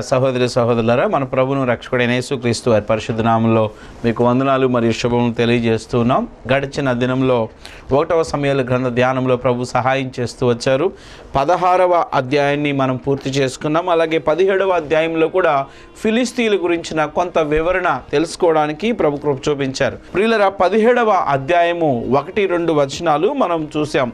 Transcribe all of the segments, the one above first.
సహోదరి సహోదరులారా మన ప్రభును రక్షకుడైన యేసుక్రీస్తు వారి పరిశుద్ధ నామంలో మీకు వందనాలు మరియు శుభములు తెలియజేస్తున్నాం. గడిచిన దినంలో ఒకటవ సమయాల గ్రంథ ధ్యానంలో ప్రభు సహాయం చేస్తూ వచ్చారు. పదహారవ అధ్యాయాన్ని మనం పూర్తి చేసుకున్నాం. అలాగే పదిహేడవ అధ్యాయంలో కూడా ఫిలిస్తీన్ల గురించిన కొంత వివరణ తెలుసుకోవడానికి ప్రభు కృప చూపించారు. ప్రియులరా పదిహేడవ అధ్యాయము ఒకటి రెండు వచనాలు మనం చూసాం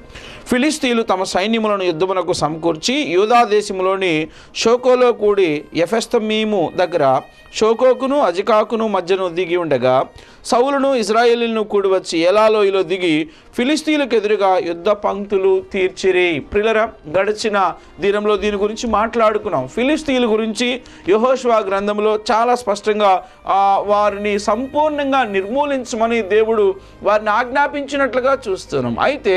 ఫిలిస్తీన్లు తమ సైన్యములను యుద్ధమునకు సమకూర్చి యూదా దేశంలోని షోకోలో కూడి ఎఫెస్తమీము దగ్గర షోకోకును అజికాకును మధ్యను దిగి ఉండగా సౌలును ఇజ్రాయేలీలను కూడి వచ్చి ఏలాలోయలో దిగి ఫిలిస్తీన్లకు ఎదురుగా యుద్ధ పంక్తులు తీర్చిరి. ప్రిలర గడిచిన దినంలో దీని గురించి మాట్లాడుకున్నాం. ఫిలిస్తీన్ల గురించి యహోష్వా గ్రంథంలో చాలా స్పష్టంగా వారిని సంపూర్ణంగా నిర్మూలించమని దేవుడు వారిని ఆజ్ఞాపించినట్లుగా చూస్తున్నాం. అయితే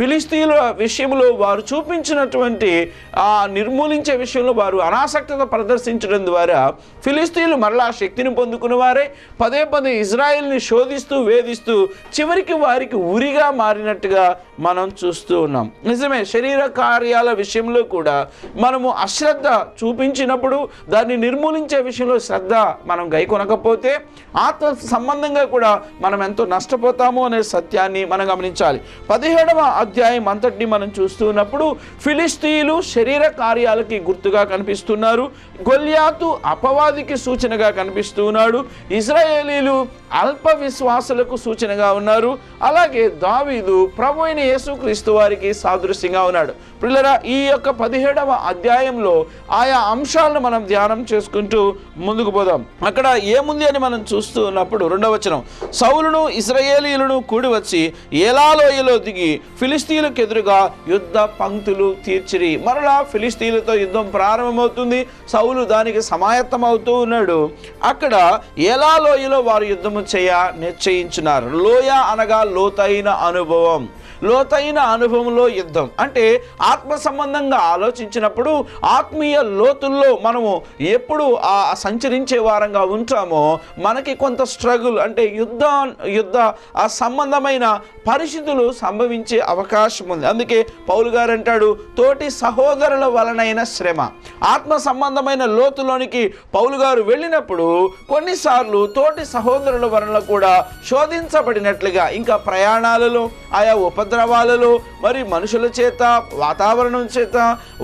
ఫిలిస్తీన్ విషయంలో వారు చూపించినటువంటి ఆ నిర్మూలించే విషయంలో వారు అనాసక్తత ప్రదర్శించడం ద్వారా ఫిలిస్తీన్లు మరలా శక్తిని పొందుకున్న వారే పదే పదే ఇజ్రాయెల్ని శోధిస్తూ వేధిస్తూ చివరికి వారికి ఉరిగా మారినట్టుగా మనం చూస్తూ ఉన్నాం. నిజమే శరీర కార్యాల విషయంలో కూడా మనము అశ్రద్ధ చూపించినప్పుడు దాన్ని నిర్మూలించే విషయంలో శ్రద్ధ మనం గైకొనకపోతే ఆత్మ సంబంధంగా కూడా మనం ఎంతో నష్టపోతాము అనే సత్యాన్ని మనం గమనించాలి. పదిహేడవ అధ్యాయం అంతటిని మనం చూస్తున్నప్పుడు ఫిలిస్తీన్లు శరీర కార్యాలకి గుర్తుగా కనిపిస్తున్నారు. గొల్యాతు అపవాదికి సూచనగా కనిపిస్తున్నాడు ఇజ్రాయేలీలు అల్ప విశ్వాసులకు సూచనగా ఉన్నారు. అలాగే దావీదు ప్రభు అయిన యేసుక్రీస్తు వారికి సాదృశ్యంగా ఉన్నాడు. పిల్లరా ఈ యొక్క పదిహేడవ అధ్యాయంలో ఆయా అంశాలను మనం ధ్యానం చేసుకుంటూ ముందుకు పోదాం. అక్కడ ఏముంది అని మనం చూస్తూ ఉన్నప్పుడు రెండవ వచనం సౌలును ఇస్రాయేలీలను కూడి వచ్చి ఏలాలోయలో దిగి ఫిలిస్తీన్లకు ఎదురుగా యుద్ధ పంక్తులు తీర్చిరి. మరలా ఫిలిస్తీన్లతో యుద్ధం ప్రారంభమవుతుంది. సౌలు దానికి సమాయత్తం అవుతూ ఉన్నాడు. అక్కడ ఏలాలోయలో వారు యుద్ధము చేయ నిశ్చయించున్నారు లోయ అనగా లోతైన అనుభవం. లోతైన అనుభవంలో యుద్ధం. అంటే ఆత్మ సంబంధంగా ఆలోచించినప్పుడు ఆత్మీయ లోతుల్లో మనము ఎప్పుడు ఆ సంచరించే వారంగా ఉంటామో మనకి కొంత స్ట్రగుల్ అంటే యుద్ధ యుద్ధ ఆ సంబంధమైన పరిస్థితులు సంభవించే అవకాశం ఉంది. అందుకే పౌలు గారు అంటాడు తోటి సహోదరుల వలనైన శ్రమ. ఆత్మ సంబంధమైన లోతులోనికి పౌలు గారు వెళ్ళినప్పుడు కొన్నిసార్లు తోటి సహోదరుల వలన కూడా శోధించబడినట్లుగా ఇంకా ప్రయాణాలలో ఆయా ఉప ఉపద్రవాలలో మరి మనుషుల చేత వాతావరణం చేత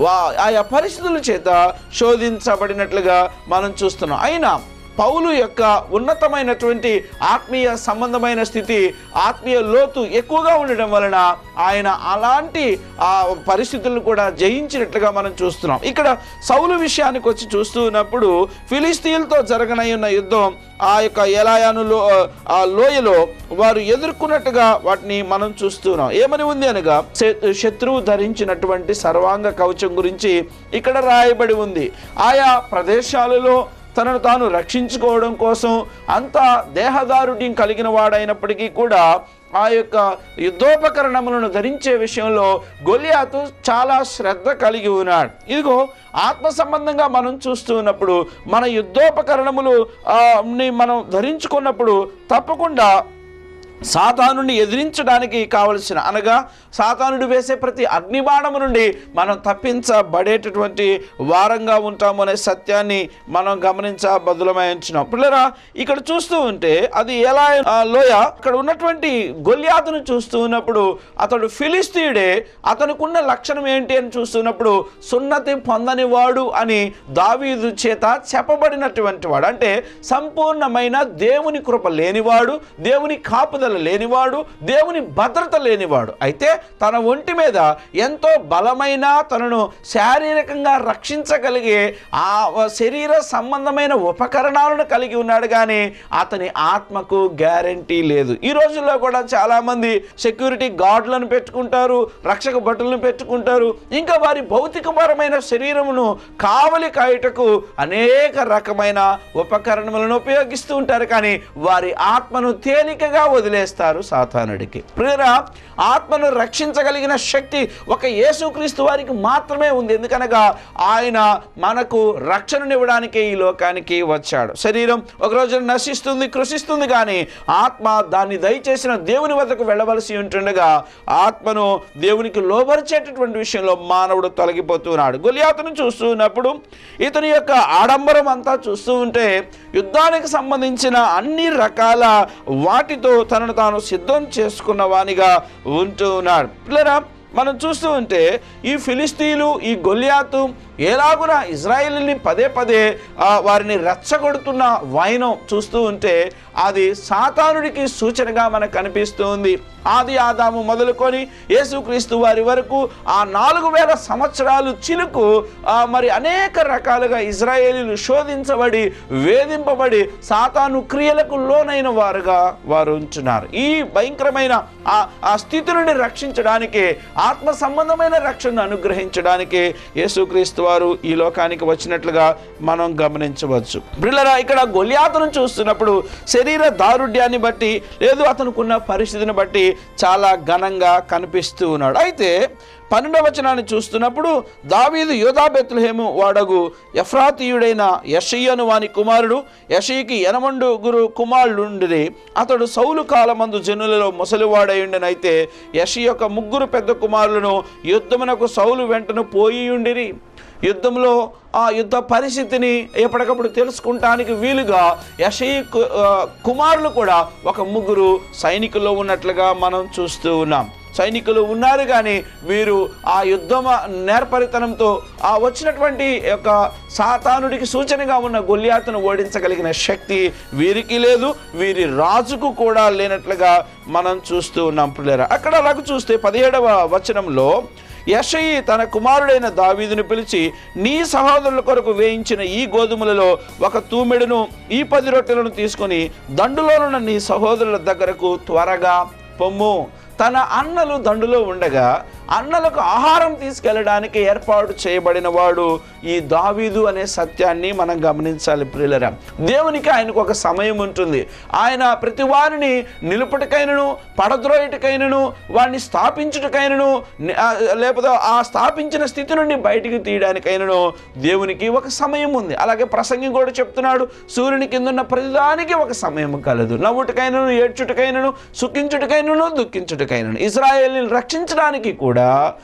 వా ఆయా పరిస్థితుల చేత శోధించబడినట్లుగా మనం చూస్తున్నాం. అయినా పౌలు యొక్క ఉన్నతమైనటువంటి ఆత్మీయ సంబంధమైన స్థితి ఆత్మీయ లోతు ఎక్కువగా ఉండడం వలన ఆయన అలాంటి ఆ పరిస్థితులను కూడా జయించినట్లుగా మనం చూస్తున్నాం. ఇక్కడ సౌలు విషయానికి వచ్చి చూస్తూ ఉన్నప్పుడు ఫిలిస్తీన్లతో జరగనయ్యున్న యుద్ధం ఆ యొక్క ఎలాయాను లో ఆ లోయలో వారు ఎదుర్కొన్నట్టుగా వాటిని మనం చూస్తున్నాం. ఏమని ఉంది అనగా శత్రువు ధరించినటువంటి సర్వాంగ కవచం గురించి ఇక్కడ రాయబడి ఉంది. ఆయా ప్రదేశాలలో తనను తాను రక్షించుకోవడం కోసం అంత దేహదారుడ్యం కలిగిన వాడైనప్పటికీ కూడా ఆ యొక్క యుద్ధోపకరణములను ధరించే విషయంలో గొలియాతు చాలా శ్రద్ధ కలిగి ఉన్నాడు. ఇదిగో ఆత్మ సంబంధంగా మనం చూస్తూ ఉన్నప్పుడు మన యుద్ధోపకరణములు ని మనం ధరించుకున్నప్పుడు తప్పకుండా సాతానుని ఎదిరించడానికి కావలసిన అనగా సాతానుడు వేసే ప్రతి అగ్నిబాణము నుండి మనం తప్పించబడేటటువంటి వారంగా ఉంటాము అనే సత్యాన్ని మనం గమనించ బదులమాయించినాం పిల్లరా ఇక్కడ చూస్తూ ఉంటే అది ఎలా లోయ అక్కడ ఉన్నటువంటి గొల్యాతును చూస్తూ ఉన్నప్పుడు అతడు ఫిలిస్తీయుడే అతనుకున్న లక్షణం ఏంటి అని చూస్తున్నప్పుడు సున్నతి పొందని వాడు అని దావీదు చేత చెప్పబడినటువంటి వాడు. అంటే సంపూర్ణమైన దేవుని కృప లేనివాడు దేవుని కాపుదల లేనివాడు దేవుని భద్రత లేనివాడు. అయితే తన ఒంటి మీద ఎంతో బలమైన తనను శారీరకంగా రక్షించగలిగే ఆ శరీర సంబంధమైన ఉపకరణాలను కలిగి ఉన్నాడు కానీ అతని ఆత్మకు గ్యారంటీ లేదు. ఈ రోజుల్లో కూడా చాలామంది సెక్యూరిటీ గార్డులను పెట్టుకుంటారు రక్షక భటులను పెట్టుకుంటారు ఇంకా వారి భౌతికపరమైన శరీరమును కావలి కాయుటకు అనేక రకమైన ఉపకరణములను ఉపయోగిస్తూ ఉంటారు. కానీ వారి ఆత్మను తేలికగా వదిలే చేస్తారు సాతానుడికి. ప్రియరా ఆత్మను రక్షించగలిగిన శక్తి ఒక యేసుక్రీస్తు వారికి మాత్రమే ఉంది. ఎందుకనగా ఆయన మనకు రక్షణనివ్వడానికి ఈ లోకానికి వచ్చాడు. శరీరం ఒకరోజు నశిస్తుంది కృషిస్తుంది కానీ ఆత్మ దాన్ని దయచేసిన దేవుని వద్దకు వెళ్ళవలసి ఉంటుండగా ఆత్మను దేవునికి లోబరిచేటటువంటి విషయంలో మానవుడు తొలగిపోతున్నాడు గొలియాతను చూస్తున్నప్పుడు ఇతని యొక్క ఆడంబరం అంతా చూస్తూ ఉంటే యుద్ధానికి సంబంధించిన అన్ని రకాల వాటితో తనను తాను సిద్ధం చేసుకున్న వానిగా ఉంటూ ఉన్నాడు. పిల్లరా మనం చూస్తూ ఉంటే ఈ ఫిలిస్తీన్లు ఈ గొల్యాతు ఎలాగున ఇజ్రాయిల్ని పదే పదే వారిని రెచ్చగొడుతున్న వైనం చూస్తూ ఉంటే అది సాతానుడికి సూచనగా మనకు కనిపిస్తుంది. ఆది ఆదాము మొదలుకొని యేసుక్రీస్తు వారి వరకు ఆ నాలుగు వేల సంవత్సరాలు చిలుకు మరి అనేక రకాలుగా ఇజ్రాయేలీలు శోధించబడి వేధింపబడి సాతాను క్రియలకు లోనైన వారుగా వారు ఉంచున్నారు ఈ భయంకరమైన ఆ ఆ స్థితి నుండి రక్షించడానికి ఆత్మ సంబంధమైన రక్షణను అనుగ్రహించడానికి యేసుక్రీస్తు వారు ఈ లోకానికి వచ్చినట్లుగా మనం గమనించవచ్చు. బ్రిల్లరా ఇక్కడ గొలియాతను చూస్తున్నప్పుడు శరీర దారుఢ్యాన్ని బట్టి లేదు అతనుకున్న పరిస్థితిని బట్టి చాలా ఘనంగా కనిపిస్తూ ఉన్నాడు. అయితే పన్నెండవ వచనాన్ని చూస్తున్నప్పుడు దావీదు యోధా బెత్లహేము వాడగు ఎఫ్రాతీయుడైన యషయ్యను వాని కుమారుడు యషయ్యకి ఎనమండు గురు కుమారుడుండిరి. అతడు సౌలు కాలమందు జనులలో ముసలివాడై ఉండనైతే యషి యొక్క ముగ్గురు పెద్ద కుమారులను యుద్ధమునకు సౌలు వెంటను పోయి ఉండిరి యుద్ధంలో ఆ యుద్ధ పరిస్థితిని ఎప్పటికప్పుడు తెలుసుకుంటానికి వీలుగా యశీ కు- కుమారులు కూడా ఒక ముగ్గురు సైనికుల్లో ఉన్నట్లుగా మనం చూస్తూ ఉన్నాం. సైనికులు ఉన్నారు కానీ వీరు ఆ యుద్ధమ నేర్పరితనంతో ఆ వచ్చినటువంటి యొక్క సాతానుడికి సూచనగా ఉన్న గొల్యాతును ఓడించగలిగిన శక్తి వీరికి లేదు వీరి రాజుకు కూడా లేనట్లుగా మనం చూస్తూ ఉన్నాం. పిల్లరా అక్కడ అలాగ చూస్తే పదిహేడవ వచనంలో యషయి తన కుమారుడైన దావీదును పిలిచి నీ సహోదరుల కొరకు వేయించిన ఈ గోధుమలలో ఒక తూమెడును ఈ పది రొట్టెలను తీసుకొని దండులోనున్న నీ సహోదరుల దగ్గరకు త్వరగా పొమ్ము. తన అన్నలు దండులో ఉండగా అన్నలకు ఆహారం తీసుకెళ్ళడానికి ఏర్పాటు చేయబడిన వాడు ఈ దావీదు అనే సత్యాన్ని మనం గమనించాలి ప్రియులరా. దేవునికి ఆయనకు ఒక సమయం ఉంటుంది. ఆయన ప్రతి వారిని నిలుపుటకైనను పడద్రోయటకైనను వాడిని స్థాపించుటకైనను లేకపోతే ఆ స్థాపించిన స్థితి నుండి బయటికి తీయడానికైనను దేవునికి ఒక సమయం ఉంది. అలాగే ప్రసంగి కూడా చెప్తున్నాడు సూర్యుని కిందున్న ప్రతిదానికి ఒక సమయం కలదు. నవ్వుటకైనను ఏడ్చుటకైనను సుఖించుటకైనను దుఃఖించుటకైనను. ఇజ్రాయేల్ని రక్షించడానికి కూడా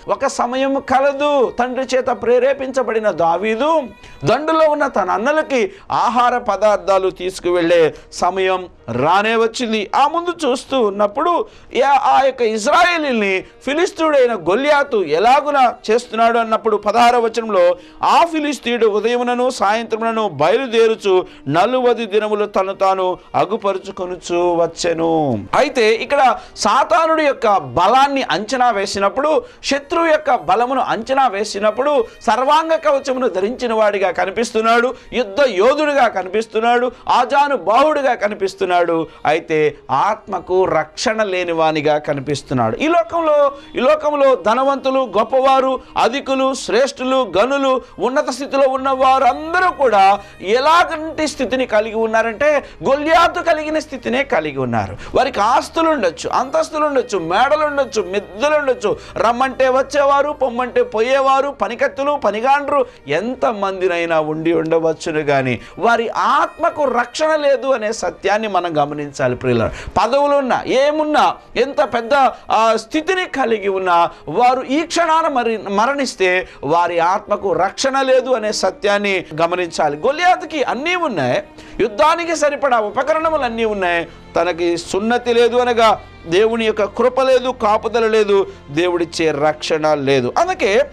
ఒక సమయం కలదు. తండ్రి చేత ప్రేరేపించబడిన దావీదు దండులో ఉన్న తన అన్నలకి ఆహార పదార్థాలు తీసుకువెళ్ళే సమయం రానే వచ్చింది. ఆ ముందు చూస్తూ ఉన్నప్పుడు యా- ఆ యొక్క ఇజ్రాయేలీని ఫిలిస్తీయుడైన గొల్యాతు ఎలాగున చేస్తున్నాడు అన్నప్పుడు పదహార వచనంలో ఆ ఫిలిస్తీయుడు ఉదయమునను సాయంత్రమునను బయలుదేరుచు నలువది దినములు తను తాను అగుపరుచుకొనుచు వచ్చెను. అయితే ఇక్కడ సాతానుడి యొక్క బలాన్ని అంచనా వేసినప్పుడు శత్రువు యొక్క బలమును అంచనా వేసినప్పుడు సర్వాంగ కవచమును ధరించిన వాడిగా కనిపిస్తున్నాడు యుద్ధ యోధుడిగా కనిపిస్తున్నాడు ఆజాను బాహుడిగా కనిపిస్తున్నాడు. అయితే ఆత్మకు రక్షణ లేని వానిగా కనిపిస్తున్నాడు. ఈ లోకంలో ఈ లోకంలో ధనవంతులు గొప్పవారు అధికులు శ్రేష్ఠులు గనులు ఉన్నత స్థితిలో ఉన్న వారందరూ కూడా ఎలాంటి స్థితిని కలిగి ఉన్నారంటే గొల్యాతు కలిగిన స్థితినే కలిగి ఉన్నారు. వారికి ఆస్తులు ఉండొచ్చు అంతస్తులు ఉండొచ్చు మేడలు ఉండొచ్చు మిద్దలు ఉండొచ్చు రమ్మంటే వచ్చేవారు పొమ్మంటే పోయేవారు పనికత్తులు పనిగాండ్రు ఎంత మందినైనా ఉండి ఉండవచ్చును కానీ వారి ఆత్మకు రక్షణ లేదు అనే సత్యాన్ని మనం గమనించాలి ప్రియుల పదవులున్నా ఏమున్నా ఎంత పెద్ద స్థితిని కలిగి ఉన్నా వారు ఈ క్షణాన మరి మరణిస్తే వారి ఆత్మకు రక్షణ లేదు అనే సత్యాన్ని గమనించాలి. గొలియాతకి అన్నీ ఉన్నాయి యుద్ధానికి సరిపడా ఉపకరణములు అన్నీ ఉన్నాయి తనకి సున్నతి లేదు అనగా దేవుని యొక్క కృప లేదు కాపుదల లేదు దేవుడిచ్చే రక్షణ లేదు. అందుకే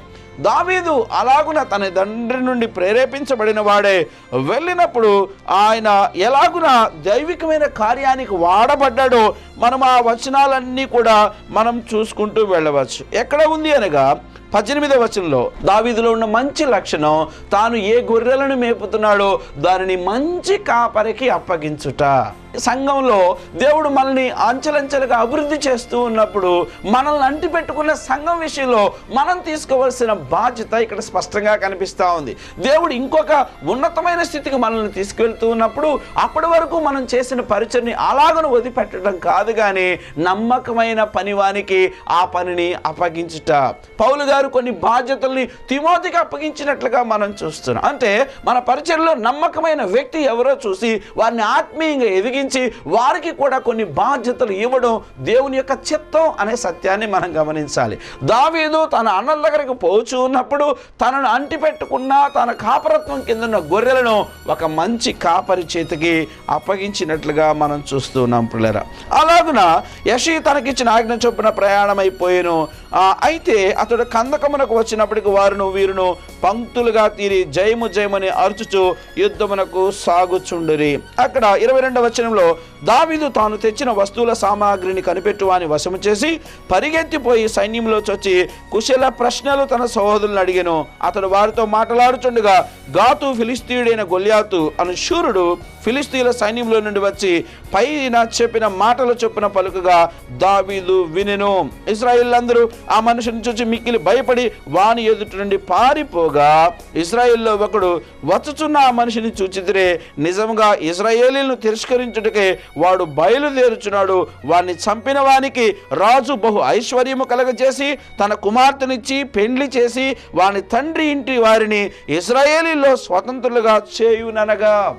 దావీదు అలాగున తన తండ్రి నుండి ప్రేరేపించబడిన వాడే వెళ్ళినప్పుడు ఆయన ఎలాగున దైవికమైన కార్యానికి వాడబడ్డాడో మనం ఆ వచనాలన్నీ కూడా మనం చూసుకుంటూ వెళ్ళవచ్చు. ఎక్కడ ఉంది అనగా పద్దెనిమిదవ వచనంలో దావీదులో ఉన్న మంచి లక్షణం తాను ఏ గొర్రెలను మేపుతున్నాడో దానిని మంచి కాపరికి అప్పగించుట. సంఘంలో దేవుడు మనల్ని అంచెలంచెలుగా అభివృద్ధి చేస్తూ ఉన్నప్పుడు మనల్ని అంటిపెట్టుకున్న సంఘం విషయంలో మనం తీసుకోవాల్సిన బాధ్యత ఇక్కడ స్పష్టంగా కనిపిస్తూ ఉంది. దేవుడు ఇంకొక ఉన్నతమైన స్థితికి మనల్ని తీసుకెళ్తూ ఉన్నప్పుడు అప్పటి వరకు మనం చేసిన పరిచయని అలాగను వదిలిపెట్టడం కాదు కానీ నమ్మకమైన పనివానికి ఆ పనిని అప్పగించుట. పౌలు గారు కొన్ని బాధ్యతల్ని తిమోతికి అప్పగించినట్లుగా మనం చూస్తున్నాం. అంటే మన పరిచయంలో నమ్మకమైన వ్యక్తి ఎవరో చూసి వారిని ఆత్మీయంగా ఎదిగి ఎదిగించి వారికి కూడా కొన్ని బాధ్యతలు ఇవ్వడం దేవుని యొక్క చిత్తం అనే సత్యాన్ని మనం గమనించాలి. దావీదు తన అన్నల దగ్గరికి పోచు ఉన్నప్పుడు తనను అంటిపెట్టుకున్న తన కాపరత్వం కిందన్న గొర్రెలను ఒక మంచి కాపరి చేతికి అప్పగించినట్లుగా మనం చూస్తున్నాం పిల్లరా అలాగున యశి తనకిచ్చిన ఆజ్ఞ చొప్పున ప్రయాణం అయిపోయాను అయితే అతడు కందకమునకు వచ్చినప్పటికి వారును వీరును పంక్తులుగా తీరి జయము జయమని అరుచుచు యుద్ధమునకు సాగుచుండిరి. అక్కడ ఇరవై రెండవ వచనంలో దావీదు తాను తెచ్చిన వస్తువుల సామాగ్రిని కనిపెట్టువాని వశము చేసి పరిగెత్తిపోయి సైన్యంలో చొచ్చి కుశల ప్రశ్నలు తన సహోదరులను అడిగాను. అతడు వారితో మాట్లాడుచుండగా గాతు ఫిలిస్తీయుడైన గొల్యాతు అను శూరుడు ఫిలిస్తీన్ల సైన్యంలో నుండి వచ్చి పైన చెప్పిన మాటలు చొప్పున పలుకగా దావీదు వినెను. ఇస్రాయిల్ ఆ మనుషుని చూసి మిక్కిలి భయపడి వాని ఎదుటి నుండి పారిపోగా ఇస్రాయిల్లో ఒకడు వచ్చుచున్న ఆ మనిషిని చూచితిరే. నిజంగా ఇజ్రాయేలీలను తిరస్కరించుటకే వాడు బయలుదేరుచున్నాడు. వాడిని చంపిన వానికి రాజు బహు ఐశ్వర్యము కలగజేసి తన కుమార్తెనిచ్చి పెండ్లి చేసి వాని తండ్రి ఇంటి వారిని ఇస్రాయేలీలో స్వతంత్రులుగా చేయుననగా.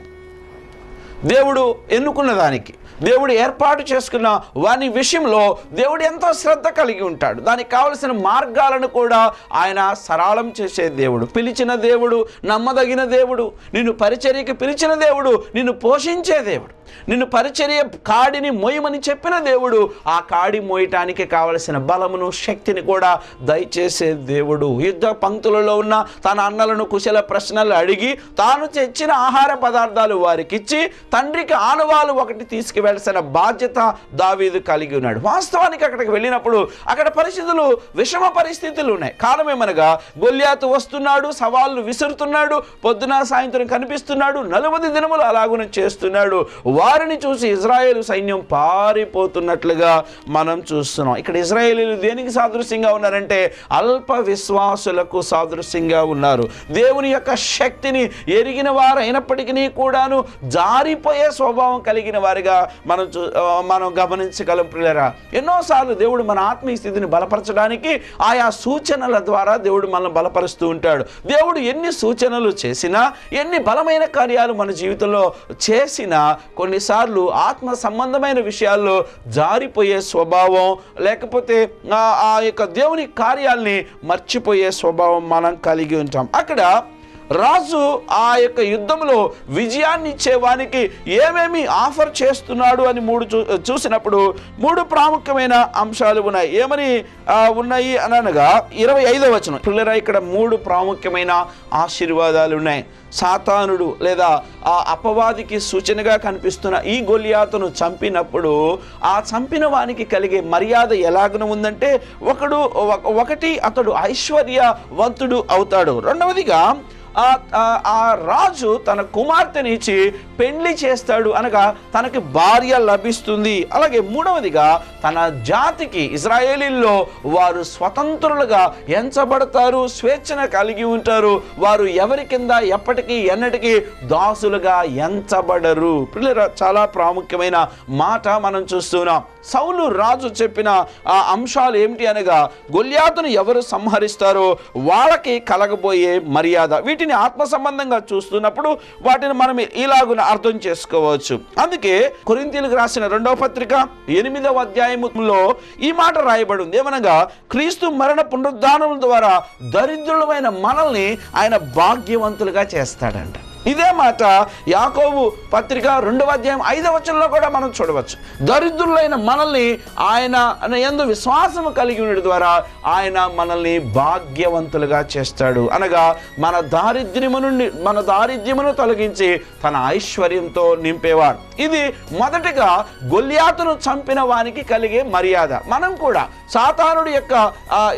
దేవుడు ఎన్నుకున్న దానికి? దేవుడు ఏర్పాటు చేసుకున్న వాని విషయంలో దేవుడు ఎంతో శ్రద్ధ కలిగి ఉంటాడు. దానికి కావలసిన మార్గాలను కూడా ఆయన సరళం చేసే దేవుడు. పిలిచిన దేవుడు నమ్మదగిన దేవుడు నిన్ను పరిచర్యకి పిలిచిన దేవుడు నిన్ను పోషించే దేవుడు నిన్ను పరిచర్య కాడిని మోయమని చెప్పిన దేవుడు ఆ కాడి మోయటానికి కావలసిన బలమును శక్తిని కూడా దయచేసే దేవుడు. యుద్ధ పంక్తులలో ఉన్న తన అన్నలను కుశల ప్రశ్నలు అడిగి తాను తెచ్చిన ఆహార పదార్థాలు వారికి ఇచ్చి తండ్రికి ఆనవాలు ఒకటి వెళ్ళాల్సిన బాధ్యత దావీదు కలిగి ఉన్నాడు. వాస్తవానికి అక్కడికి వెళ్ళినప్పుడు అక్కడ పరిస్థితులు విషమ పరిస్థితులు ఉన్నాయి. కారణం ఏమనగా గొల్యాతు వస్తున్నాడు సవాళ్ళు విసురుతున్నాడు పొద్దున సాయంత్రం కనిపిస్తున్నాడు నలువది దినములు అలాగున చేస్తున్నాడు. వారిని చూసి ఇజ్రాయేల్ సైన్యం పారిపోతున్నట్లుగా మనం చూస్తున్నాం. ఇక్కడ ఇజ్రాయేలీలు దేనికి సాదృశ్యంగా ఉన్నారంటే అల్ప విశ్వాసులకు సాదృశ్యంగా ఉన్నారు. దేవుని యొక్క శక్తిని ఎరిగిన వారైనప్పటికీ కూడాను జారిపోయే స్వభావం కలిగిన వారిగా మనం చూ మనం గమనించగలం పిల్లరా ఎన్నోసార్లు దేవుడు మన ఆత్మీయ స్థితిని బలపరచడానికి ఆయా సూచనల ద్వారా దేవుడు మనల్ని బలపరుస్తూ ఉంటాడు. దేవుడు ఎన్ని సూచనలు చేసినా ఎన్ని బలమైన కార్యాలు మన జీవితంలో చేసినా కొన్నిసార్లు ఆత్మ సంబంధమైన విషయాల్లో జారిపోయే స్వభావం లేకపోతే ఆ యొక్క దేవుని కార్యాల్ని మర్చిపోయే స్వభావం మనం కలిగి ఉంటాం. అక్కడ రాజు ఆ యొక్క యుద్ధంలో విజయాన్ని ఇచ్చేవానికి ఏమేమి ఆఫర్ చేస్తున్నాడు అని మూడు చూ చూసినప్పుడు మూడు ప్రాముఖ్యమైన అంశాలు ఉన్నాయి. ఏమని ఉన్నాయి అని అనగా ఇరవై ఐదో వచనం. పిల్లరా ఇక్కడ మూడు ప్రాముఖ్యమైన ఆశీర్వాదాలు ఉన్నాయి. సాతానుడు లేదా ఆ అపవాదికి సూచనగా కనిపిస్తున్న ఈ గొలియాతను చంపినప్పుడు ఆ చంపిన వానికి కలిగే మర్యాద ఎలాగన ఉందంటే ఒకడు ఒక- ఒకటి అతడు ఐశ్వర్యవంతుడు అవుతాడు. రెండవదిగా ఆ ఆ- రాజు తన కుమార్తెనిచ్చి పెండ్లి పెళ్ళి చేస్తాడు అనగా తనకి భార్య లభిస్తుంది. అలాగే మూడవదిగా తన జాతికి ఇజ్రాయేలీల్లో వారు స్వతంత్రులుగా ఎంచబడతారు స్వేచ్ఛను కలిగి ఉంటారు. వారు ఎవరి కింద ఎప్పటికీ ఎన్నటికీ దాసులుగా ఎంచబడరు. పిల్లల చాలా ప్రాముఖ్యమైన మాట మనం చూస్తున్నాం సౌలు రాజు చెప్పిన ఆ అంశాలు ఏమిటి అనగా గొల్యాతును ఎవరు సంహరిస్తారో వాళ్ళకి కలగబోయే మర్యాద. వీటిని ఆత్మ సంబంధంగా చూస్తున్నప్పుడు వాటిని మనం ఇలాగున అర్థం చేసుకోవచ్చు. అందుకే కొరింతీలకు రాసిన రెండవ పత్రిక ఎనిమిదవ అధ్యాయములో ఈ మాట రాయబడి ఉంది ఏమనగా క్రీస్తు మరణ పునరుద్ధానం ద్వారా దరిద్రులమైన మనల్ని ఆయన భాగ్యవంతులుగా చేస్తాడంట. ఇదే మాట యాకోబు పత్రిక రెండవ అధ్యాయం ఐదవ వచనంలో కూడా మనం చూడవచ్చు. దరిద్రులైన మనల్ని ఆయన ఎందు విశ్వాసము కలిగి ఉండడం ద్వారా ఆయన మనల్ని భాగ్యవంతులుగా చేస్తాడు. అనగా మన దారిద్ర్యము నుండి మన దారిద్ర్యమును తొలగించి తన ఐశ్వర్యంతో నింపేవాడు ఇది మొదటిగా గొల్యాతును చంపిన వానికి కలిగే మర్యాద. మనం కూడా సాతానుడి యొక్క ఆ,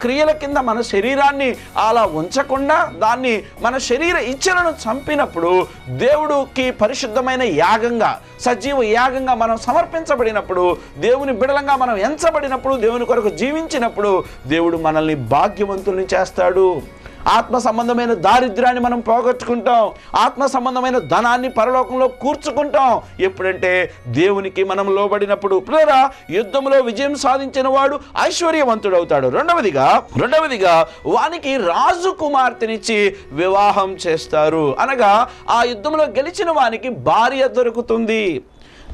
క్రియల కింద మన శరీరాన్ని అలా ఉంచకుండా దాన్ని మన శరీర ఇచ్చలను చంపినప్పుడు దేవుడికి పరిశుద్ధమైన యాగంగా సజీవ యాగంగా మనం సమర్పించబడినప్పుడు దేవుని బిడలంగా మనం ఎంచబడినప్పుడు దేవుని కొరకు జీవించినప్పుడు దేవుడు మనల్ని భాగ్యవంతుల్ని చేస్తాడు. ఆత్మ సంబంధమైన దారిద్ర్యాన్ని మనం పోగొట్టుకుంటాం. ఆత్మ సంబంధమైన ధనాన్ని పరలోకంలో కూర్చుకుంటాం. ఎప్పుడంటే దేవునికి మనం లోబడినప్పుడు. ప్రేరా యుద్ధంలో విజయం సాధించిన వాడు ఐశ్వర్యవంతుడవుతాడు. రెండవదిగా రెండవదిగా వానికి రాజు కుమార్తెనిచ్చి వివాహం చేస్తారు. అనగా ఆ యుద్ధంలో గెలిచిన వానికి భార్య దొరుకుతుంది.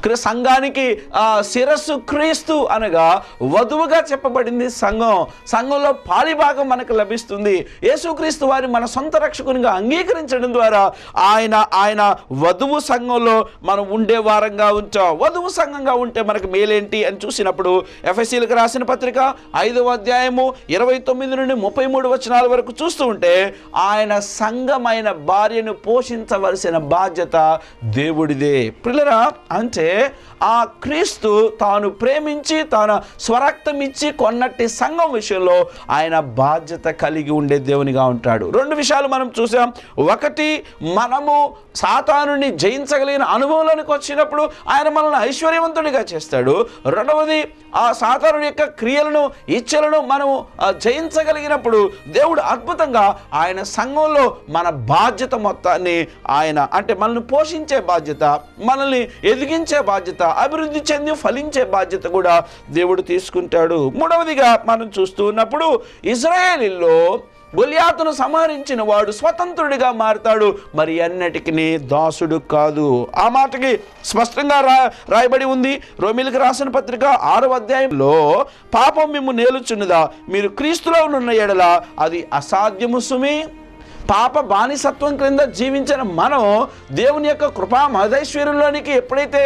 సంఘానికి శిరస్సు క్రీస్తు అనగా వధువుగా చెప్పబడింది సంఘం. సంఘంలో పాలిభాగం మనకు లభిస్తుంది. యేసుక్రీస్తు వారి మన సొంత రక్షకునిగా అంగీకరించడం ద్వారా ఆయన ఆయన వధువు సంఘంలో మనం ఉండే వారంగా ఉంచాం. వధువు సంఘంగా ఉంటే మనకు మేలేంటి అని చూసినప్పుడు ఎఫ్ఎస్సీలకు రాసిన పత్రిక ఐదవ అధ్యాయము ఇరవై తొమ్మిది నుండి ముప్పై మూడు వచనాల వరకు చూస్తూ ఉంటే ఆయన సంఘమైన భార్యను పోషించవలసిన బాధ్యత దేవుడిదే. పిల్లరా అంటే で ఆ క్రీస్తు తాను ప్రేమించి తాను స్వరక్తం ఇచ్చి కొన్నట్టి సంఘం విషయంలో ఆయన బాధ్యత కలిగి ఉండే దేవునిగా ఉంటాడు. రెండు విషయాలు మనం చూసాం. ఒకటి మనము సాతానుని జయించగలిగిన అనుభవంలోనికి వచ్చినప్పుడు ఆయన మనల్ని ఐశ్వర్యవంతుడిగా చేస్తాడు. రెండవది ఆ సాతానుడి యొక్క క్రియలను ఇచ్చలను మనము జయించగలిగినప్పుడు దేవుడు అద్భుతంగా ఆయన సంఘంలో మన బాధ్యత మొత్తాన్ని ఆయన అంటే మనల్ని పోషించే బాధ్యత మనల్ని ఎదిగించే బాధ్యత అభివృద్ధి చెంది ఫలించే బాధ్యత కూడా దేవుడు తీసుకుంటాడు. మూడవదిగా మనం చూస్తూ ఉన్నప్పుడు ఇజ్రాయేలీలో గొలియాతును సంహరించిన వాడు స్వతంత్రుడిగా మారతాడు. మరి అన్నిటికీ దాసుడు కాదు. ఆ మాటకి స్పష్టంగా రా రాయబడి ఉంది. రోమిలకు రాసిన పత్రిక ఆరవ అధ్యాయంలో పాపం మేము నేలుచున్నదా? మీరు క్రీస్తులో ఉన్న ఎడల అది అసాధ్యము సుమి. పాప బానిసత్వం క్రింద జీవించిన మనం దేవుని యొక్క కృపా మహదైశ్వర్యంలోనికి ఎప్పుడైతే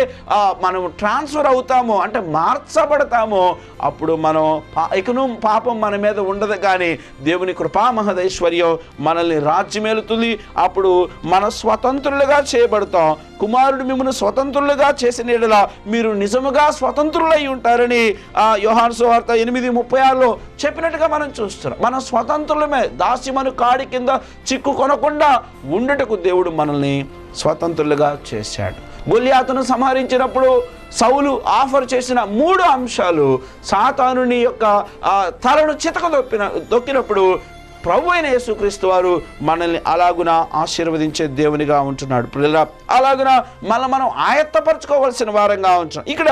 మనం ట్రాన్స్ఫర్ అవుతామో అంటే మార్చబడతామో అప్పుడు మనం పా- ఇకను పాపం మన మీద ఉండదు కానీ దేవుని కృపా మహదైశ్వర్యం మనల్ని రాజ్యమేలుతుంది. అప్పుడు మన స్వతంత్రులుగా చేయబడతాం. కుమారుడు మిమ్మల్ని స్వతంత్రులుగా చేసిన ఎడల మీరు నిజముగా స్వతంత్రులై ఉంటారని ఆ యోహాను సువార్త ఎనిమిది ముప్పై ఆరులో చెప్పినట్టుగా మనం చూస్తున్నాం. మనం స్వతంత్రులమే దాస్యమను కాడి కింద చిక్కు కొనకుండా ఉండటకు దేవుడు మనల్ని స్వతంత్రులుగా చేశాడు. గొల్యాతును సంహరించినప్పుడు సౌలు ఆఫర్ చేసిన మూడు అంశాలు సాతానుని యొక్క తలను చితక దొప్పిన దొక్కినప్పుడు ప్రభు అయిన యేసుక్రీస్తు వారు మనల్ని అలాగున ఆశీర్వదించే దేవునిగా ఉంటున్నాడు. పిల్లల అలాగున మనం మనం ఆయత్తపరచుకోవాల్సిన వారంగా ఉంటున్నాం. ఇక్కడ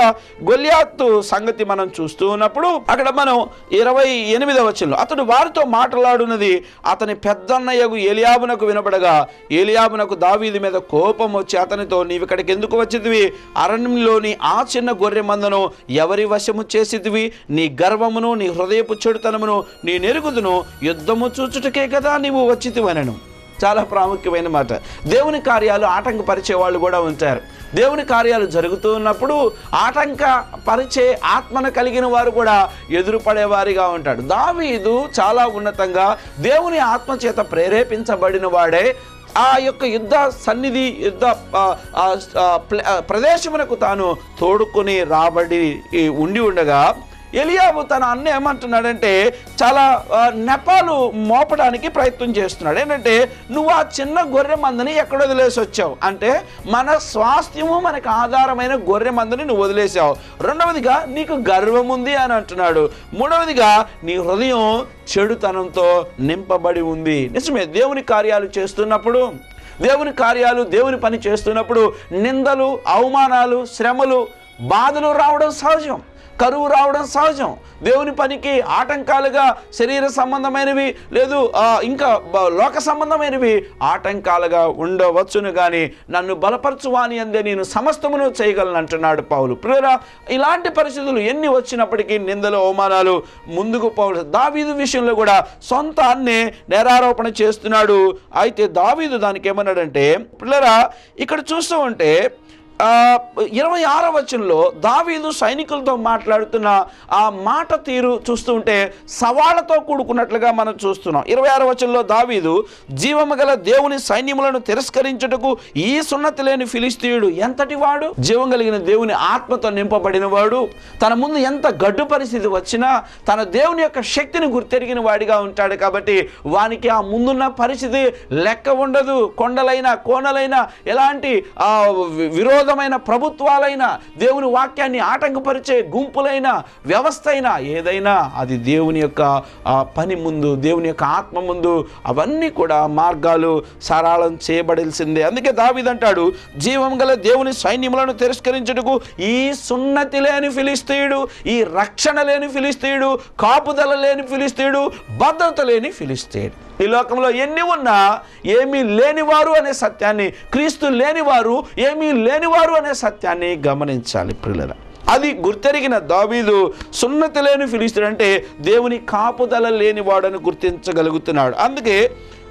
గొలియాత్తు సంగతి మనం చూస్తూ ఉన్నప్పుడు అక్కడ మనం ఇరవై ఎనిమిదవ వచనంలో అతడు వారితో మాట్లాడున్నది అతని పెద్దన్నయ్యకు ఏలియాబునకు వినబడగా ఏలియాబునకు దావీది మీద కోపం వచ్చి అతనితో నీవు ఇక్కడికి ఎందుకు వచ్చిదివి అరణ్యంలోని ఆ చిన్న గొర్రె మందను ఎవరి వశము చేసిదివి నీ గర్వమును నీ హృదయపు చెడుతనమును నీ నెరుగుదును యుద్ధము చూచుటకే కదా నీవు వచ్చితివనను. చాలా ప్రాముఖ్యమైన మాట. దేవుని కార్యాలు ఆటంకపరిచే వాళ్ళు కూడా ఉంటారు. దేవుని కార్యాలు జరుగుతూ ఉన్నప్పుడు ఆటంక పరిచే ఆత్మను కలిగిన వారు కూడా ఎదురుపడేవారిగా ఉంటాడు. దావీదు చాలా ఉన్నతంగా దేవుని ఆత్మ చేత ప్రేరేపించబడిన వాడే ఆ యొక్క యుద్ధ సన్నిధి యుద్ధ ప్రదేశమునకు తాను తోడుకొని రాబడి ఉండి ఉండగా ఎలియాబు తన అన్న ఏమంటున్నాడంటే చాలా నెపాలు మోపడానికి ప్రయత్నం చేస్తున్నాడు. ఏంటంటే నువ్వు ఆ చిన్న గొర్రె మందని ఎక్కడ వదిలేసి వచ్చావు? అంటే మన స్వాస్థ్యము మనకు ఆధారమైన గొర్రె మందని నువ్వు వదిలేసావు. రెండవదిగా నీకు గర్వం ఉంది అని అంటున్నాడు. మూడవదిగా నీ హృదయం చెడుతనంతో నింపబడి ఉంది. నిజమే దేవుని కార్యాలు చేస్తున్నప్పుడు దేవుని కార్యాలు దేవుని పని చేస్తున్నప్పుడు నిందలు అవమానాలు శ్రమలు బాధలు రావడం సహజం. కరువు రావడం సహజం. దేవుని పనికి ఆటంకాలుగా శరీర సంబంధమైనవి లేదు ఇంకా లోక సంబంధమైనవి ఆటంకాలుగా ఉండవచ్చును కానీ నన్ను బలపరచువాని అందే నేను సమస్తమును చేయగలను అంటున్నాడు పౌలు. ప్రియరా ఇలాంటి పరిస్థితులు ఎన్ని వచ్చినప్పటికీ నిందలు అవమానాలు ముందుకు పౌలు దావీదు విషయంలో కూడా సొంత అన్నే నేరారోపణ చేస్తున్నాడు. అయితే దావీదు దానికి ఏమన్నాడంటే పిల్లరా ఇక్కడ చూస్తూ ఉంటే ఇరవై ఆరో వచనంలో దావీదు సైనికులతో మాట్లాడుతున్న ఆ మాట తీరు చూస్తుంటే సవాళ్ళతో కూడుకున్నట్లుగా మనం చూస్తున్నాం. ఇరవై ఆరో వచనంలో దావీదు జీవము గల దేవుని సైన్యములను తిరస్కరించుటకు ఈ సున్నతి లేని ఫిలిస్తీయుడు ఎంతటి వాడు జీవం కలిగిన దేవుని ఆత్మతో నింపబడిన వాడు తన ముందు ఎంత గడ్డు పరిస్థితి వచ్చినా తన దేవుని యొక్క శక్తిని గుర్తెరిగిన వాడిగా ఉంటాడు కాబట్టి వానికి ఆ ముందున్న పరిస్థితి లెక్క ఉండదు. కొండలైన కోనలైన ఎలాంటి ఆ, వి- విరోధమైన ప్రభుత్వాలైన దేవుని వాక్యాన్ని ఆటంకపరిచే గుంపులైన వ్యవస్థ అయినా ఏదైనా అది దేవుని యొక్క పని ముందు దేవుని యొక్క ఆత్మ ముందు అవన్నీ కూడా మార్గాలు సరళం చేయబడాల్సిందే. అందుకే దావిదంటాడు జీవం గల దేవుని సైన్యములను తిరస్కరించుటకు ఈ సున్నతి లేని ఫిలిస్తీయుడు ఈ రక్షణ లేని ఫిలిస్తీయుడు కాపుదల లేని ఫిలిస్తీయుడు భద్రత లేని ఫిలిస్తీయుడు. ఈ లోకంలో ఎన్ని ఉన్నా ఏమీ లేనివారు అనే సత్యాన్ని క్రీస్తు లేనివారు ఏమీ లేనివారు అనే సత్యాన్ని గమనించాలి పిల్లల అది గుర్తెరిగిన దావీదు సున్నతి లేని ఫిలిస్తుడు అంటే దేవుని కాపుదల లేనివాడని గుర్తించగలుగుతున్నాడు. అందుకే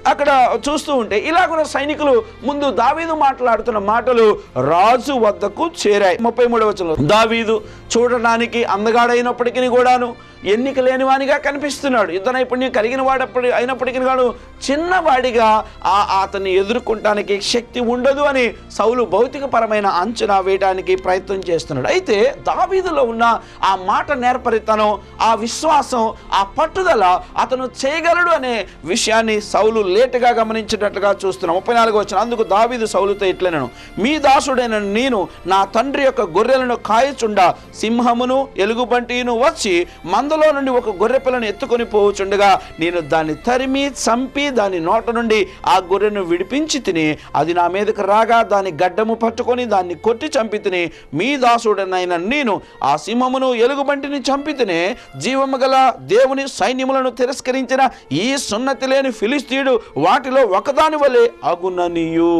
అక్కడ చూస్తూ ఉంటే ఇలాగున్న సైనికులు ముందు దావీదు మాట్లాడుతున్న మాటలు రాజు వద్దకు చేరాయి. ముప్పై మూడవ దావీదు చూడడానికి అందగాడైనప్పటికీ కూడాను ఎన్నిక లేనివానిగా కనిపిస్తున్నాడు. యుద్ధ నైపుణ్యం కలిగిన వాడప్పటి అయినప్పటికీ గాను చిన్నవాడిగా ఆ అతన్ని ఎదుర్కొంటానికి శక్తి ఉండదు అని సౌలు భౌతికపరమైన అంచనా వేయడానికి ప్రయత్నం చేస్తున్నాడు. అయితే దావీదులో ఉన్న ఆ మాట నేర్పరితనం ఆ విశ్వాసం ఆ పట్టుదల అతను చేయగలడు అనే విషయాన్ని సౌలు లేటుగా గమనించినట్లుగా చూస్తున్నాం. ముప్పై నాలుగు వచ్చిన అందుకు దావీదు సౌలుతో ఇట్లనను మీ దాసుడైన నేను నా తండ్రి యొక్క గొర్రెలను కాయచుండా సింహమును ఎలుగుబంటిను వచ్చి అందులో నుండి ఒక గొర్రె పిల్లను ఎత్తుకొని పోవచుండగా నేను దాన్ని తరిమి చంపి దాని నోట నుండి ఆ గొర్రెను విడిపించి తిని అది నా మీదకు రాగా దాని గడ్డము పట్టుకొని దాన్ని కొట్టి చంపి తిని మీ దాసుడనైన నేను ఆ సింహమును ఎలుగుబంటిని చంపి తినే జీవము గల దేవుని సైన్యములను తిరస్కరించిన ఈ సున్నతి లేని ఫిలిస్తీయుడు వాటిలో ఒకదాని వలె అగుననియు.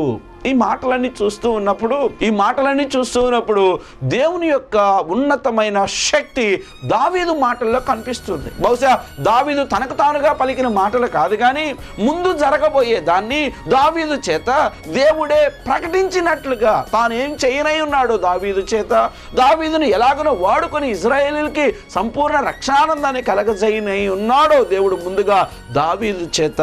ఈ మాటలన్నీ చూస్తూ ఉన్నప్పుడు ఈ మాటలన్నీ చూస్తూ ఉన్నప్పుడు దేవుని యొక్క ఉన్నతమైన శక్తి దావీదు మాటల్లో కనిపిస్తుంది. బహుశా దావీదు తనకు తానుగా పలికిన మాటలు కాదు కానీ ముందు జరగబోయే దాన్ని దావీదు చేత దేవుడే ప్రకటించినట్లుగా తాను ఏం చేయనై ఉన్నాడు దావీదు చేత దావీదును ఎలాగనో వాడుకొని ఇజ్రాయేలీలకి సంపూర్ణ రక్షానందాన్ని కలగజేయనై ఉన్నాడో దేవుడు ముందుగా దావీదు చేత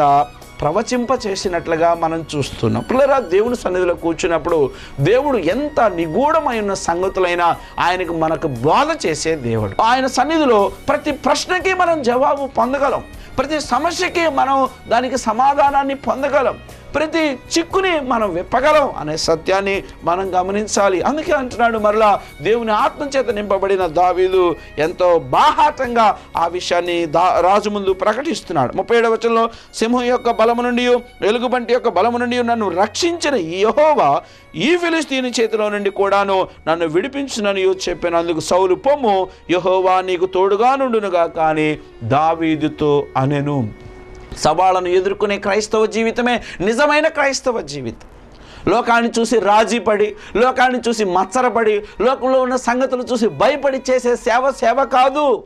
ప్రవచింప చేసినట్లుగా మనం చూస్తున్నాం. పిల్లరా దేవుని సన్నిధిలో కూర్చున్నప్పుడు దేవుడు ఎంత నిగూఢమైన సంగతులైనా ఆయనకు మనకు బోధ చేసే దేవుడు. ఆయన సన్నిధిలో ప్రతి ప్రశ్నకి మనం జవాబు పొందగలం. ప్రతి సమస్యకి మనం దానికి సమాధానాన్ని పొందగలం. ప్రతి చిక్కుని మనం విప్పగలం అనే సత్యాన్ని మనం గమనించాలి. అందుకే అంటున్నాడు మరలా దేవుని ఆత్మ చేత నింపబడిన దావీదు ఎంతో బాహాటంగా ఆ విషయాన్ని దా రాజు ముందు ప్రకటిస్తున్నాడు. ముప్పై ఏడవ వచనంలో సింహం యొక్క బలము నుండి ఎలుగుబంటి యొక్క బలము నుండి నన్ను రక్షించిన యహోవా ఈ ఫిలిస్తీని చేతిలో నుండి కూడాను నన్ను విడిపించునని చెప్పినందుకు సౌలు పొమ్ము యహోవా నీకు తోడుగా నుండునుగా కానీ దావీదుతో అనెను. సవాళ్ళను ఎదుర్కొనే క్రైస్తవ జీవితమే నిజమైన క్రైస్తవ జీవితం. లోకాన్ని చూసి రాజీపడి లోకాన్ని చూసి మత్సరపడి లోకంలో ఉన్న సంగతులు చూసి భయపడి చేసే సేవ సేవ కాదు.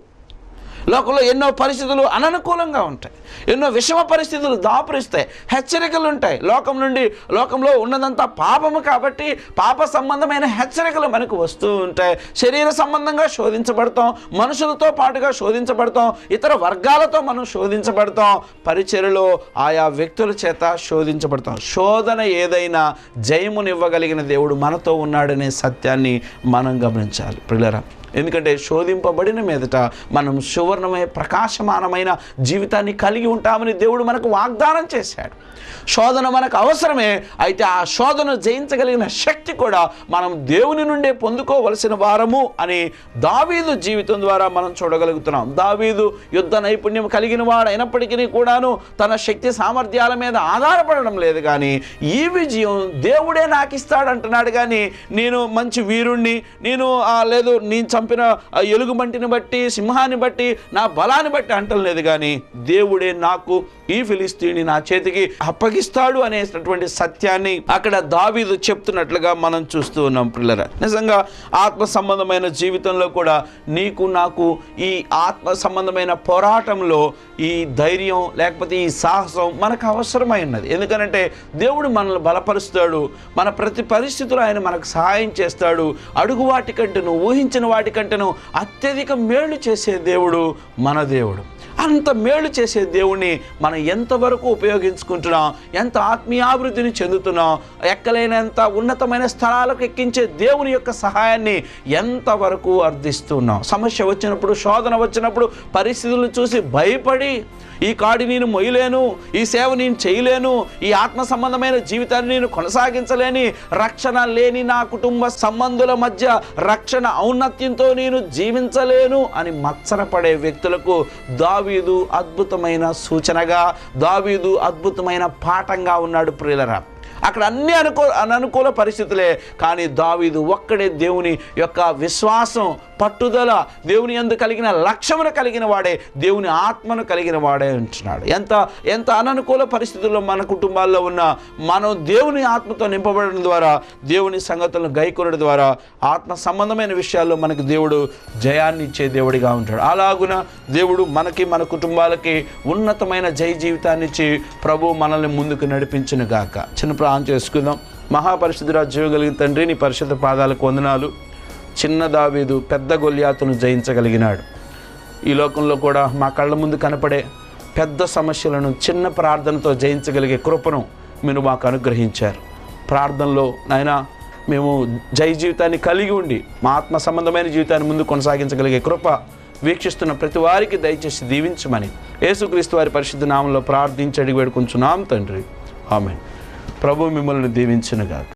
లోకంలో ఎన్నో పరిస్థితులు అననుకూలంగా ఉంటాయి. ఎన్నో విషమ పరిస్థితులు దాపురిస్తాయి. హెచ్చరికలు ఉంటాయి లోకం నుండి లోకంలో ఉన్నదంతా పాపము కాబట్టి పాప సంబంధమైన హెచ్చరికలు మనకు వస్తూ ఉంటాయి. శరీర సంబంధంగా శోధించబడతాం. మనుషులతో పాటుగా శోధించబడతాం. ఇతర వర్గాలతో మనం శోధించబడతాం. పరిచయలో ఆయా వ్యక్తుల చేత శోధించబడతాం. శోధన ఏదైనా జయమునివ్వగలిగిన దేవుడు మనతో ఉన్నాడనే సత్యాన్ని మనం గమనించాలి. పిల్లరా ఎందుకంటే శోధింపబడిన మీదట మనం సువర్ణమై ప్రకాశమానమైన జీవితాన్ని కలిగి ఉంటామని దేవుడు మనకు వాగ్దానం చేశాడు. శోధన మనకు అవసరమే అయితే ఆ శోధన జయించగలిగిన శక్తి కూడా మనం దేవుని నుండే పొందుకోవలసిన వారము అని దావీదు జీవితం ద్వారా మనం చూడగలుగుతున్నాం. దావీదు యుద్ధ నైపుణ్యం కలిగిన వాడు అయినప్పటికీ కూడాను తన శక్తి సామర్థ్యాల మీద ఆధారపడడం లేదు కానీ ఈ విజయం దేవుడే నాకు ఇస్తాడంటున్నాడు కానీ నేను మంచి వీరుణ్ణి నేను లేదు నేను చంపిన ఆ ఎలుగుబంటిని బట్టి సింహాన్ని బట్టి నా బలాన్ని బట్టి అంటలేదు కానీ దేవుడే నాకు ఈ ఫిలిస్తీని నా చేతికి అప్పగిస్తాడు అనేటటువంటి సత్యాన్ని అక్కడ దావీదు చెప్తున్నట్లుగా మనం చూస్తూ ఉన్నాం పిల్లర. నిజంగా ఆత్మ సంబంధమైన జీవితంలో కూడా నీకు నాకు ఈ ఆత్మ సంబంధమైన పోరాటంలో ఈ ధైర్యం లేకపోతే ఈ సాహసం మనకు అవసరమై ఉన్నది. ఎందుకనంటే దేవుడు మనల్ని బలపరుస్తాడు మన ప్రతి పరిస్థితిలో ఆయన మనకు సహాయం చేస్తాడు. అడుగు వాటికంటేను ఊహించిన వాటికంటేను అత్యధిక మేలు చేసే దేవుడు మన దేవుడు. అంత మేలు చేసే దేవుణ్ణి మనం ఎంతవరకు ఉపయోగించుకుంటున్నాం? ఎంత ఆత్మీయాభివృద్ధిని చెందుతున్నాం? ఎక్కలేనంత ఉన్నతమైన స్థలాలకు ఎక్కించే దేవుని యొక్క సహాయాన్ని ఎంతవరకు అర్థిస్తున్నాం? సమస్య వచ్చినప్పుడు శోధన వచ్చినప్పుడు పరిస్థితులను చూసి భయపడి ఈ కాడి నేను మొయ్యలేను ఈ సేవ నేను చేయలేను ఈ ఆత్మ సంబంధమైన జీవితాన్ని నేను కొనసాగించలేని రక్షణ లేని నా కుటుంబ సంబంధుల మధ్య రక్షణ ఔన్నత్యంతో నేను జీవించలేను అని మత్సరపడే వ్యక్తులకు దావి దావీదు అద్భుతమైన సూచనగా దావీదు అద్భుతమైన పాఠంగా ఉన్నాడు ప్రియులరా. అక్కడ అన్ని అనుకూ అననుకూల పరిస్థితులే. కానీ దావీదు ఒక్కడే దేవుని యొక్క విశ్వాసం పట్టుదల దేవుని ఎందు కలిగిన లక్ష్యమును కలిగిన వాడే దేవుని ఆత్మను కలిగిన వాడే ఉంటున్నాడు ఎంత ఎంత అననుకూల పరిస్థితుల్లో మన కుటుంబాల్లో ఉన్న మనం దేవుని ఆత్మతో నింపబడడం ద్వారా దేవుని సంగతులను గైకొనడం ద్వారా ఆత్మ సంబంధమైన విషయాల్లో మనకు దేవుడు జయాన్ని ఇచ్చే దేవుడిగా ఉంటాడు. అలాగున దేవుడు మనకి మన కుటుంబాలకి ఉన్నతమైన జై జీవితాన్ని ఇచ్చి ప్రభు మనల్ని ముందుకు నడిపించిన గాక. చిన్న ఆన్ చేసుకుందాం. మహాపరిశుద్ధురా జీవగలిగిన తండ్రి నీ పరిశుద్ధ పాదాలకు వందనాలు. చిన్న దావీదు పెద్ద గొల్యాతును జయించగలిగినాడు. ఈ లోకంలో కూడా మా కళ్ళ ముందు కనపడే పెద్ద సమస్యలను చిన్న ప్రార్థనతో జయించగలిగే కృపను మీరు మాకు అనుగ్రహించారు. ప్రార్థనలో నాయన మేము జై జీవితాన్ని కలిగి ఉండి మా ఆత్మ సంబంధమైన జీవితాన్ని ముందు కొనసాగించగలిగే కృప వీక్షిస్తున్న ప్రతి వారికి దయచేసి దీవించమని యేసుక్రీస్తు వారి పరిశుద్ధ నామంలో ప్రార్థించి అడిగి వేడుకుంటున్నాం తండ్రి. ఆమె ప్రభు మిమ్మల్ని దీవించునుగాక.